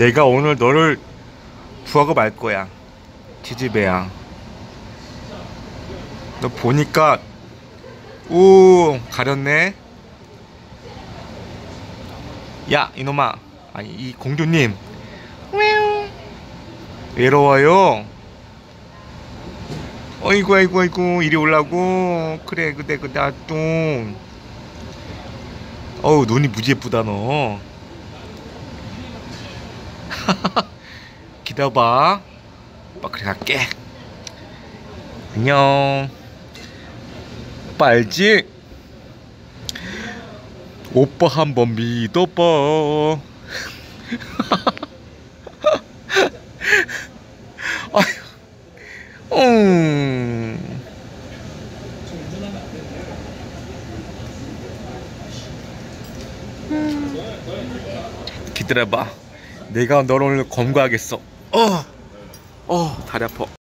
내가 오늘 너를 구하고 말 거야. 지지배야. 너 보니까 우 가렸네. 야 이놈아, 아니 이 공주님 외로워요. 어이구 아이고 아이고 이리 올라고 그래 그래 그래 나또 어우 눈이 무지 예쁘다 너. 기다려봐. 오빠 그래 갈게. 안녕. 오빠 알지? 오빠 한 번 믿어봐. 아휴. 음. 기다려봐. 내가 너를 검거하겠어. 어, 어, 다리 아파.